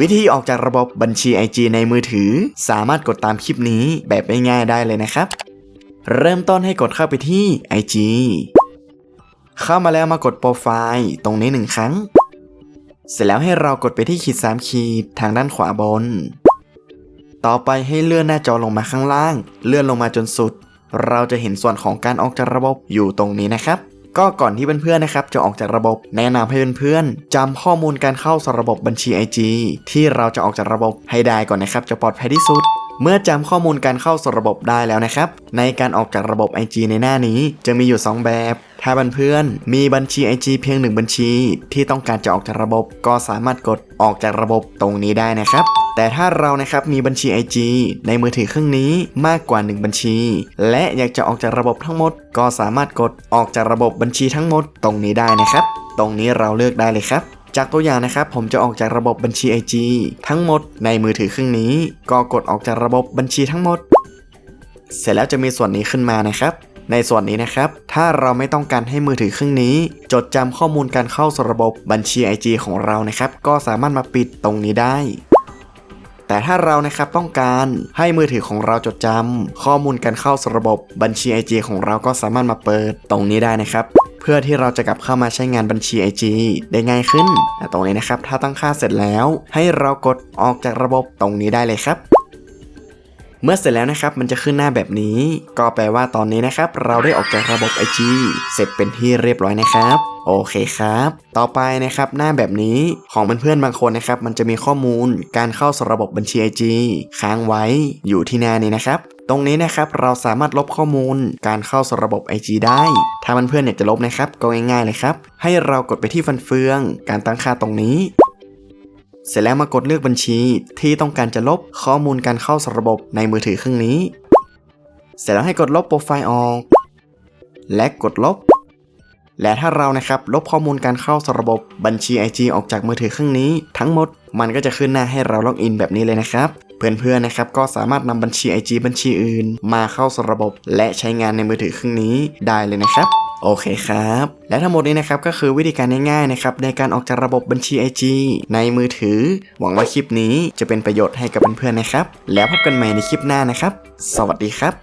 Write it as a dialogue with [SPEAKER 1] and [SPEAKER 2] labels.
[SPEAKER 1] วิธีออกจากระบบบัญชี IG ในมือถือ สามารถกดตามคลิปนี้แบบง่ายๆได้เลยนะครับ เริ่มต้นให้กดเข้าไปที่ IG เข้ามาแล้วมากดโปรไฟล์ตรงนี้หนึ่งครั้ง เสร็จแล้วให้เรากดไปที่ขีด3ขีดทางด้านขวาบน ต่อไปให้เลื่อนหน้าจอลงมาข้างล่าง เลื่อนลงมาจนสุด เราจะเห็นส่วนของการออกจากระบบอยู่ตรงนี้นะครับ ก็ก่อนที่เพื่อนๆนะครับจะออกจากระบบ แนะนำให้เพื่อนๆจำข้อมูลการเข้าสู่ระบบบัญชี IG ที่เราจะออกจากระบบให้ได้ก่อนนะครับ จะปลอดภัยที่สุดเมื่อจำข้อมูลการเข้าสู่ระบบได้แล้วนะครับ ในการออกจากระบบ IG ในหน้านี้จะมีอยู่ 2 แบบ ถ้าเพื่อนๆมีบัญชี IG เพียง1บัญชี ที่ต้องการจะออกจากระบบ ก็สามารถกดออกจากระบบตรงนี้ได้นะครับ แต่ถ้าเรานะครับมีบัญชี IG ในมือถือเครื่องนี้มากกว่า 1 บัญชี และอยากจะออกจากระบบทั้งหมด ก็สามารถกดออกจากระบบบัญชีทั้งหมดตรงนี้ได้นะครับ ตรงนี้เราเลือกได้เลยครับจากตัวอย่างนะครับผมจะออกจากระบบบัญชี IG ทั้งหมดในมือถือเครื่องนี้ ก็กดออกจากระบบบัญชีทั้งหมด เสร็จแล้วจะมีส่วนนี้ขึ้นมานะครับ ในส่วนนี้นะครับ ถ้าเราไม่ต้องการให้มือถือเครื่องนี้ จดจำข้อมูลการเข้าสู่ระบบบัญชี IG ของเรานะครับ ก็สามารถมาปิดตรงนี้ได้ แต่ถ้าเรานะครับต้องการให้มือถือของเราจดจำข้อมูลการเข้าสู่ระบบบัญชี IG ของเราก็สามารถมาเปิดตรงนี้ได้นะครับเพื่อที่เราจะกลับเข้ามาใช้งานบัญชี IG ได้ง่ายขึ้น ตรงนี้นะครับ ถ้าตั้งค่าเสร็จแล้ว ให้เรากดออกจากระบบตรงนี้ได้เลยครับ เมื่อเสร็จแล้วนะครับมันจะขึ้นหน้าแบบนี้ ก็แปลว่าตอนนี้นะครับ เราได้ออกจากระบบ IG เสร็จเป็นที่เรียบร้อยนะครับโอเคครับ ต่อไปนะครับหน้าแบบนี้ของเพื่อนๆบางคนนะครับ มันจะมีข้อมูลการเข้าสู่ระบบบัญชี IG ค้างไว้อยู่ที่หน้านี้นะครับ ตรงนี้นะครับเราสามารถลบข้อมูลการเข้าสู่ระบบ IG ได้ ถ้าเพื่อนๆอยากจะลบนะครับก็ง่ายๆเลยครับ ให้เรากดไปที่ฟันเฟือง การตั้งค่าตรงนี้ เสร็จแล้วมากดเลือกบัญชี ที่ต้องการจะลบข้อมูลการเข้าสระบบในมือถือเครื่องนี้ เสร็จแล้วให้กดลบโปรไฟล์ออก และกดลบ และถ้าเรานะครับลบข้อมูลการเข้าสระบบบัญชี IG ออกจากมือถือเครื่องนี้ ทั้งหมดมันก็จะขึ้นหน้าให้เราล็อกอินแบบนี้เลยนะครับเพื่อนๆนะครับก็สามารถนำบัญชี IG บัญชีอื่น มาเข้าสระบบ และใช้งานในมือถือเครื่องนี้ได้เลยนะครับ โอเคครับ และทั้งหมดนี้นะครับก็คือวิธีการง่ายๆนะครับในการออกจากระบบบัญชี IG ในมือถือ หวังว่าคลิปนี้จะเป็นประโยชน์ให้กับเพื่อนๆนะครับ แล้วพบกันใหม่ในคลิปหน้านะครับ สวัสดีครับ